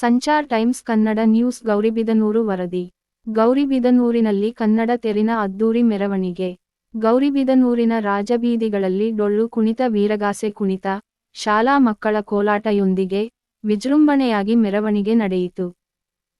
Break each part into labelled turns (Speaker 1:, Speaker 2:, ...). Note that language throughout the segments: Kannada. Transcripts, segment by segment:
Speaker 1: ಸಂಚಾರ್ ಟೈಮ್ಸ್ ಕನ್ನಡ ನ್ಯೂಸ್ ಗೌರಿಬಿದನೂರು ವರದಿ. ಗೌರಿಬಿದನೂರಿನಲ್ಲಿ ಕನ್ನಡ ತೆರಿನ ಅದ್ದೂರಿ ಮೆರವಣಿಗೆ. ಗೌರಿಬಿದನೂರಿನ ರಾಜಬೀದಿಗಳಲ್ಲಿ ಡೊಳ್ಳು ಕುಣಿತ ವೀರಗಾಸೆ ಕುಣಿತ, ಶಾಲಾ ಮಕ್ಕಳ ಕೋಲಾಟೆಯೊಂದಿಗೆ ವಿಜೃಂಭಣೆಯಾಗಿ ಮೆರವಣಿಗೆ ನಡೆಯಿತು.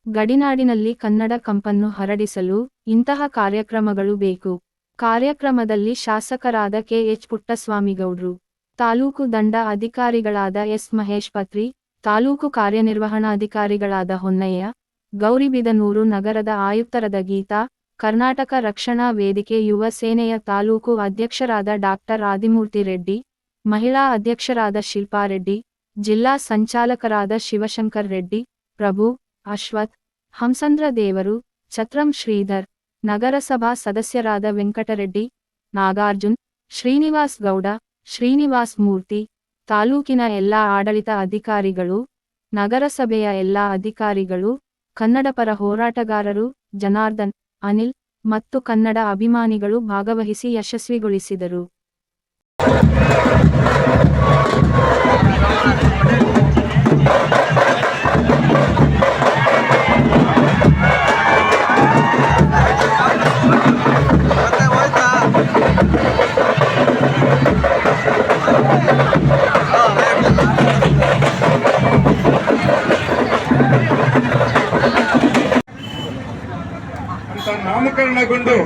Speaker 1: ಗಡಿನಾಡಿನಲ್ಲಿ ಕನ್ನಡ ಕಂಪನ್ನು ಹರಡಿಸಲು ಇಂತಹ ಕಾರ್ಯಕ್ರಮಗಳು ಬೇಕು. ಕಾರ್ಯಕ್ರಮದಲ್ಲಿ ಶಾಸಕರಾದ ಕೆ ಎಚ್ ಪುಟ್ಟಸ್ವಾಮಿಗೌಡ್ರು, ತಾಲೂಕು ದಂಡ ಅಧಿಕಾರಿಗಳಾದ ಎಸ್ ಮಹೇಶ್ ಪತ್ರಿ ತಾಲೂಕು ಕಾರ್ಯನಿರ್ವಹಣಾಧಿಕಾರಿಗಳಾದ ಹೊನ್ನಯ್ಯ, ಗೌರಿಬಿದನೂರು ನಗರದ ಆಯುಕ್ತರದ ಗೀತಾ, ಕರ್ನಾಟಕ ರಕ್ಷಣಾ ವೇದಿಕೆ ಯುವ ಸೇನೆಯ ತಾಲೂಕು ಅಧ್ಯಕ್ಷರಾದ ಡಾಕ್ಟರ್ ಆದಿಮೂರ್ತಿ ರೆಡ್ಡಿ, ಮಹಿಳಾ ಅಧ್ಯಕ್ಷರಾದ ಶಿಲ್ಪಾ ರೆಡ್ಡಿ, ಜಿಲ್ಲಾ ಸಂಚಾಲಕರಾದ ಶಿವಶಂಕರ್ ರೆಡ್ಡಿ, ಪ್ರಭು, ಅಶ್ವಥ್, ಹಂಸಂದ್ರ ದೇವರು, ಛತ್ರಂ ಶ್ರೀಧರ್, ನಗರಸಭಾ ಸದಸ್ಯರಾದ ವೆಂಕಟರೆಡ್ಡಿ, ನಾಗಾರ್ಜುನ್, ಶ್ರೀನಿವಾಸ್ ಗೌಡ, ಶ್ರೀನಿವಾಸ್ ಮೂರ್ತಿ ತಾಲೂಕಿನ ಎಲ್ಲಾ ಆಡಳಿತ ಅಧಿಕಾರಿಗಳು, ನಗರಸಭೆಯ ಎಲ್ಲಾ ಅಧಿಕಾರಿಗಳು, ಕನ್ನಡಪರ ಹೋರಾಟಗಾರರು, ಜನಾರ್ದನ್, ಅನಿಲ್ ಮತ್ತು ಕನ್ನಡ ಅಭಿಮಾನಿಗಳು ಭಾಗವಹಿಸಿ ಯಶಸ್ವಿಗೊಳಿಸಿದರು.
Speaker 2: ಅಂತ ನಾಮಕರಣಗೊಂಡು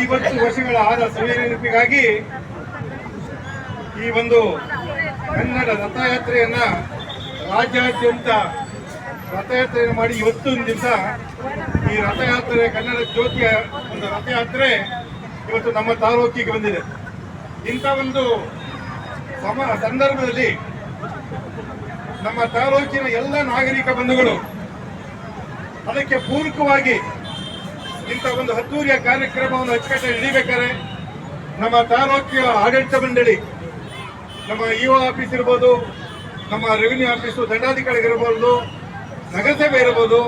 Speaker 2: ಐವತ್ತು ವರ್ಷಗಳ ಆದ ಸವಿಯ ಈ ಒಂದು ಕನ್ನಡ ರಥಯಾತ್ರೆಯನ್ನ ರಾಜ್ಯಾದ್ಯಂತ ರಥಯಾತ್ರೆಯನ್ನು ಮಾಡಿ ಇವತ್ತೊಂದು ದಿವಸ ಈ ರಥಯಾತ್ರೆ ಕನ್ನಡ ಜ್ಯೋತಿಯ ಒಂದು ರಥಯಾತ್ರೆ ಇವತ್ತು ನಮ್ಮ ತಾಲೂಕಿಗೆ ಬಂದಿದೆ. ಇಂಥ ಒಂದು ಸಮ, ಸಂದರ್ಭದಲ್ಲಿ ನಮ್ಮ ತಾಲೂಕಿನ ಎಲ್ಲ ನಾಗರಿಕ ಬಂಧುಗಳು ಅದಕ್ಕೆ ಪೂರಕವಾಗಿ ಇಂಥ ಒಂದು ಅದ್ದೂರಿಯ ಕಾರ್ಯಕ್ರಮವನ್ನು ಅಚ್ಚುಕಟ್ಟಾಗಿ ಹಿಡಿಬೇಕಾದ್ರೆ ನಮ್ಮ ತಾಲೂಕಿನ ಆಡಳಿತ ಮಂಡಳಿ, ನಮ್ಮ ಇಒ ಆಫೀಸ್ ಇರ್ಬೋದು, ನಮ್ಮ ರೆವಿನ್ಯೂ ಆಫೀಸು ದಂಡಾಧಿಕಾರಿಗಳಿರ್ಬೋದು ನಗರಸಭೆ ಇರ್ಬೋದು,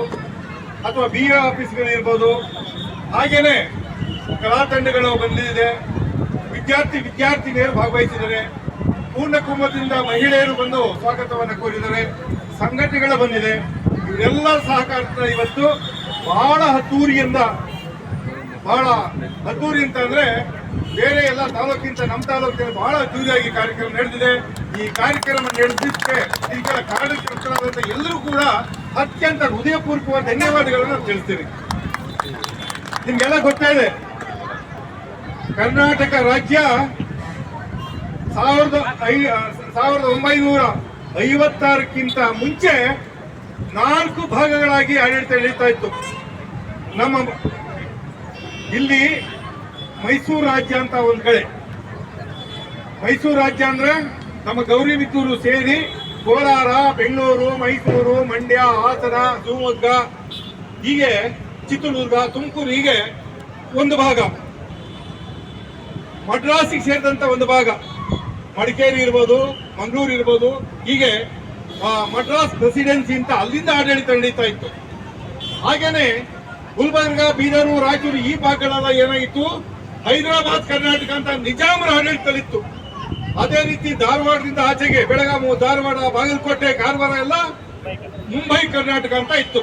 Speaker 2: ಅಥವಾ ಬಿ ಒ ಆಫೀಸ್ಗಳಿರ್ಬೋದು ಹಾಗೇನೆ ಕಲಾ ತಂಡಗಳು ಬಂದಿದೆ, ವಿದ್ಯಾರ್ಥಿ ವಿದ್ಯಾರ್ಥಿನಿಯರು ಭಾಗವಹಿಸಿದ್ದಾರೆ, ಪೂರ್ಣ ಕುಂಭದಿಂದ ಮಹಿಳೆಯರು ಬಂದು ಸ್ವಾಗತವನ್ನು ಕೋರಿದ್ದಾರೆ, ಸಂಘಟನೆಗಳು ಬಂದಿದೆ. ಇವರೆಲ್ಲ ಸಹಕಾರದಿಂದ ಇವತ್ತು ಬಹಳ ಹತ್ತೂರಿಯಿಂದ, ಬಹಳ ಹತ್ತೂರಿ ಅಂತ ಅಂದ್ರೆ ಬೇರೆ ಎಲ್ಲ ತಾಲೂಕಿಂತ ನಮ್ಮ ತಾಲೂಕಿನ ಬಹಳ ಅದ್ದೂರಿಯಾಗಿ ಕಾರ್ಯಕ್ರಮ ನಡೆದಿದೆ. ಈ ಕಾರ್ಯಕ್ರಮ ನಡೆದಿದ್ದಕ್ಕೆ ಇದಕ್ಕೆಲ್ಲ ಕಾರ್ಯಕರ್ತರಾದಂಥ ಎಲ್ಲರೂ ಕೂಡ ಅತ್ಯಂತ ಹೃದಯಪೂರ್ವಕವಾದ ಧನ್ಯವಾದಗಳನ್ನು ನಾನು ತಿಳಿಸ್ತೀನಿ. ನಿಮ್ಗೆಲ್ಲ ಗೊತ್ತಾ ಇದೆ. ಕರ್ನಾಟಕ ರಾಜ್ಯ ಸಾವಿರದ ಐ, ಸಾವಿರದ ಒಂಬೈನೂರ ಐವತ್ತಾರಕ್ಕಿಂತ ಮುಂಚೆ ನಾಲ್ಕು ಭಾಗಗಳಾಗಿ ಆಡಳಿತ ಎಳೀತಾ ಇತ್ತು. ನಮ್ಮ ಇಲ್ಲಿ ಮೈಸೂರು ರಾಜ್ಯ ಅಂತ ಒಂದು ಕಡೆ. ಮೈಸೂರು ರಾಜ್ಯ ಅಂದ್ರೆ ನಮ್ಮ ಗೌರಿಬಿತ್ತೂರು ಸೇರಿ ಕೋಲಾರ, ಬೆಂಗಳೂರು, ಮೈಸೂರು, ಮಂಡ್ಯ, ಹಾಸನ, ಶಿವಮೊಗ್ಗ, ಹೀಗೆ ಚಿತ್ರದುರ್ಗ, ತುಮಕೂರು ಹೀಗೆ ಒಂದು ಭಾಗ. ಮಡ್ರಾಸಿಗೆ ಸೇರಿದಂತ ಒಂದು ಭಾಗ. ಮಡಿಕೇರಿ ಇರ್ಬೋದು, ಮಂಗಳೂರು ಇರ್ಬೋದು, ಹೀಗೆ ಮಡ್ರಾಸ್ ಪ್ರೆಸಿಡೆನ್ಸಿ ಅಂತ ಅಲ್ಲಿಂದ ಆಡಳಿತ ನಡೀತಾ ಇತ್ತು. ಹಾಗೇನೆ ಗುಲ್ಬರ್ಗ, ಬೀದರು, ರಾಯಚೂರು ಈ ಭಾಗಗಳೆಲ್ಲ ಏನಾಗಿತ್ತು? ಹೈದರಾಬಾದ್, ಕರ್ನಾಟಕ ಅಂತ ನಿಜಾಮರ ಆಡಳಿತದಲ್ಲಿತ್ತು. ಅದೇ ರೀತಿ ಧಾರವಾಡದಿಂದ ಆಚೆಗೆ ಬೆಳಗಾವಿ, ಧಾರವಾಡ, ಬಾಗಲಕೋಟೆ, ಕಾರವಾರ ಎಲ್ಲ ಮುಂಬೈ, ಕರ್ನಾಟಕ ಅಂತ ಇತ್ತು.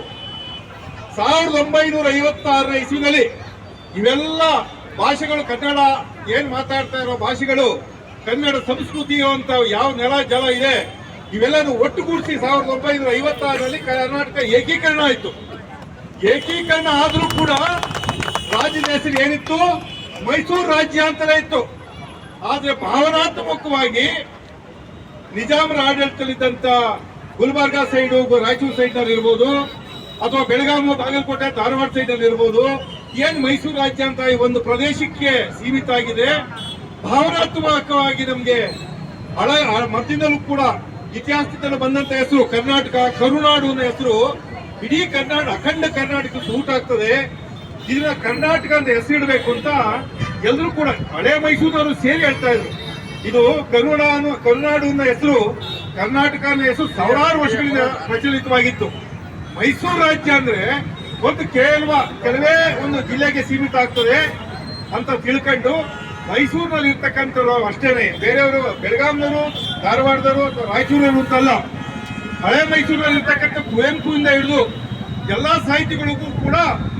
Speaker 2: ಸಾವಿರದ ಒಂಬೈನೂರ ಐವತ್ತಾರನೇ ಇಸ್ವಿನಲ್ಲಿ ಇವೆಲ್ಲ ಭಾಷೆಗಳು, ಕನ್ನಡ ಏನ್ ಮಾತಾಡ್ತಾ ಇರೋ ಭಾಷೆಗಳು, ಕನ್ನಡ ಸಂಸ್ಕೃತಿ ಅಂತ ಯಾವ ನೆಲ, ಜಲ ಇದೆ ಇವೆಲ್ಲನೂ ಒಟ್ಟುಗೂಡಿಸಿ ಸಾವಿರದ ಒಂಬೈನೂರ ಐವತ್ತಾರರಲ್ಲಿ ಕರ್ನಾಟಕ ಏಕೀಕರಣ ಆಯಿತು. ಏಕೀಕರಣ ಆದರೂ ಕೂಡ ರಾಜ್ಯದ ಹೆಸರು ಏನಿತ್ತು? ಮೈಸೂರು ರಾಜ್ಯ ಅಂತಲೇ ಇತ್ತು. ಆದರೆ ಭಾವನಾತ್ಮಕವಾಗಿ ನಿಜಾಮರ ಆಡಳಿತದಲ್ಲಿದ್ದಂಥ ಗುಲ್ಬರ್ಗಾ ಸೈಡು ರಾಯಚೂರು ಸೈಡ್ನಲ್ಲಿ ಇರ್ಬೋದು, ಅಥವಾ ಬೆಳಗಾವಿ ಬಾಗಲಕೋಟೆ, ಧಾರವಾಡ ಸೈಡ್ನಲ್ಲಿ ಇರ್ಬೋದು, ಏನು ಮೈಸೂರು ರಾಜ್ಯ ಅಂತ ಈ ಒಂದು ಪ್ರದೇಶಕ್ಕೆ ಸೀಮಿತ ಆಗಿದೆ, ಭಾವನಾತ್ಮಕವಾಗಿ ನಮಗೆ ಹಳ ಮಧ್ಯದಲ್ಲೂ ಕೂಡ ಇತಿಹಾಸದಿಂದ ಬಂದಂತ ಹೆಸರು ಕರ್ನಾಟಕ ಕರುನಾಡು ಅನ್ನೋ ಹೆಸರು. ಇಡೀ ಕರ್ನಾಟಕ ಅಖಂಡ ಕರ್ನಾಟಕ ಸೂಟ್ ಆಗ್ತದೆ. ಇದನ್ನ ಕರ್ನಾಟಕ ಅಂತ ಹೆಸರಿಡಬೇಕು ಅಂತ ಎಲ್ಲರೂ ಕೂಡ ಹಳೆ ಮೈಸೂರಿನವರು ಸೇರಿ ಹೇಳ್ತಾ ಇದ್ರು. ಇದು ಕರುಣ ಅನ್ನೋ ಕರುನಾಡು ಅನ್ನೋ ಹೆಸರು ಕರ್ನಾಟಕ ಅನ್ನೋ ಹೆಸರು ಸಾವಿರಾರು ವರ್ಷಗಳಿಂದ ಪ್ರಚಲಿತವಾಗಿತ್ತು. ಮೈಸೂರು ರಾಜ್ಯ ಅಂದ್ರೆ ಒಂದು ಕೇವಲ ಕೆಲವೇ ಒಂದು ಜಿಲ್ಲೆಗೆ ಸೀಮಿತ ಆಗ್ತದೆ ಅಂತ ತಿಳ್ಕೊಂಡು ಮೈಸೂರಿನಲ್ಲಿ ಇರ್ತಕ್ಕಂಥವ್ರು ಅಷ್ಟೇನೆ. ಬೇರೆಯವರು ಬೆಳಗಾಂನವರು, ಧಾರವಾಡದವರು ಅಥವಾ ರಾಯಚೂರವರು ಅಂತಲ್ಲ. ಹಳೆ ಮೈಸೂರಿನಲ್ಲಿ ಇರ್ತಕ್ಕಂಥ ಕುವೆಂಪುವಿಂದ ಹಿಡಿದು ಎಲ್ಲಾ ಸಾಹಿತಿಗಳಿಗೂ ಕೂಡ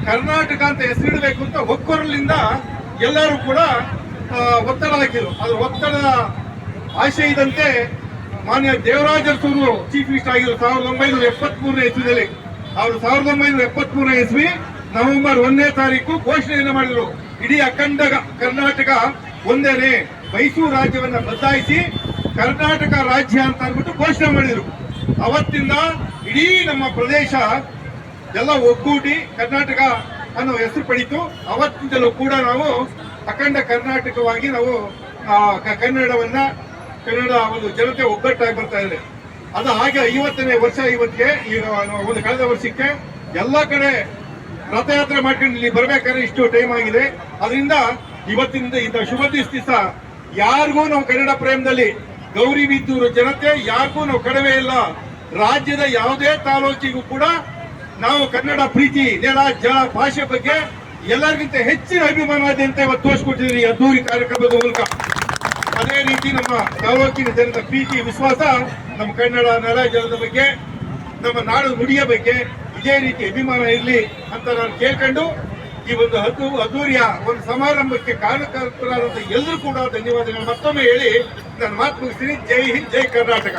Speaker 2: ಕರ್ನಾಟಕ ಅಂತ ಹೆಸರಿಡಬೇಕು ಅಂತ ಒಕ್ಕೊರಲಿಂದ ಎಲ್ಲರೂ ಕೂಡ ಒತ್ತಡ ಹಾಕಿದ್ರು. ಅದು ಒತ್ತಡದ ಇದ್ದಂತೆ ಮಾನ್ಯ ದೇವರಾಜ ಅರಸರು ಚೀಫ್ ಮಿನಿಸ್ಟರ್ ಆಗಿದ್ರು ಸಾವಿರದ ಒಂಬೈನೂರ ಎಪ್ಪತ್ತ್ ಮೂರನೇ ಇಸ್ವಿದಲ್ಲಿ ಅವರು ಸಾವಿರದ ಒಂಬೈನೂರ ಎಪ್ಪತ್ತ್ ಮೂರನೇ ಇಸ್ವಿ ನವೆಂಬರ್ ಒಂದನೇ ತಾರೀಕು ಘೋಷಣೆಯನ್ನು ಮಾಡಿದರು. ಇಡೀ ಅಖಂಡ ಕರ್ನಾಟಕ ಒಂದೇನೆ ಮೈಸೂರು ರಾಜ್ಯವನ್ನ ಬದಲಾಯಿಸಿ ಕರ್ನಾಟಕ ರಾಜ್ಯ ಅಂತ ಅಂದ್ಬಿಟ್ಟು ಘೋಷಣೆ ಮಾಡಿದರು. ಅವತ್ತಿಂದ ಇಡೀ ನಮ್ಮ ಪ್ರದೇಶ ಎಲ್ಲ ಒಗ್ಗೂಡಿ ಕರ್ನಾಟಕ ಅನ್ನೋ ಹೆಸರು ಪಡೀತು. ಅವತ್ತಿಂದಲೂ ಕೂಡ ನಾವು ಅಖಂಡ ಕರ್ನಾಟಕವಾಗಿ ನಾವು ಕನ್ನಡವನ್ನ, ಕನ್ನಡ ಒಂದು ಜನತೆ ಒಗ್ಗಟ್ಟಾಗಿ ಬರ್ತಾ ಇದೆ. ಅದು ಹಾಗೆ ಐವತ್ತನೇ ವರ್ಷ ಇವತ್ತಿಗೆ, ಈಗ ಒಂದು ಕಳೆದ ವರ್ಷಕ್ಕೆ ಎಲ್ಲ ಕಡೆ ರಥಯಾತ್ರೆ ಮಾಡ್ಕೊಂಡು ಇಲ್ಲಿ ಬರ್ಬೇಕಾದ್ರೆ ಇಷ್ಟು ಟೈಮ್ ಆಗಿದೆ. ಅದರಿಂದ ಇವತ್ತಿನಿಂದ ಇಂಥ ಶುಭ ದಿವಸ ಯಾರಿಗೂ ನಾವು ಕನ್ನಡ ಪ್ರೇಮದಲ್ಲಿ ಗೌರಿ ಬಿದ್ದೂರು ಜನತೆ ಯಾರಿಗೂ ನಾವು ಕಡಿಮೆ ಇಲ್ಲ. ರಾಜ್ಯದ ಯಾವುದೇ ತಾಲೂಕಿಗೂ ಕೂಡ ನಾವು ಕನ್ನಡ ಪ್ರೀತಿ, ನೆಲ, ಜಲ, ಭಾಷೆ ಬಗ್ಗೆ ಎಲ್ಲರಿಗಿಂತ ಹೆಚ್ಚಿನ ಅಭಿಮಾನ ಇದೆ ಅಂತ ಇವತ್ತು ತೋರಿಸ್ಕೊಟ್ಟಿದ್ದೀರಿ ಈ ಅದ್ದೂರಿ ಕಾರ್ಯಕ್ರಮದ ಮೂಲಕ. ಅದೇ ರೀತಿ ನಮ್ಮ ತಾಲೂಕಿನ ಜನರ ಪ್ರೀತಿ, ವಿಶ್ವಾಸ ನಮ್ಮ ಕನ್ನಡ, ನೆಲ, ಜಲದ ಬಗ್ಗೆ, ನಮ್ಮ ನಾಡು ನುಡಿಯ ಬಗ್ಗೆ ಇದೇ ರೀತಿ ಅಭಿಮಾನ ಇರಲಿ ಅಂತ ನಾನು ಕೇಳ್ಕೊಂಡು ಈ ಒಂದು ಅದು ಅದ್ದೂರಿಯ ಒಂದು ಸಮಾರಂಭಕ್ಕೆ ಕಾರಣಕರ್ತರಾದಂಥ ಎಲ್ಲರೂ ಕೂಡ ಧನ್ಯವಾದಗಳು ಮತ್ತೊಮ್ಮೆ ಹೇಳಿ ನಾನು ಮಾತು ಮುಗಿಸ್ತೀನಿ. ಜೈ ಹಿಂದ್, ಜೈ ಕರ್ನಾಟಕ.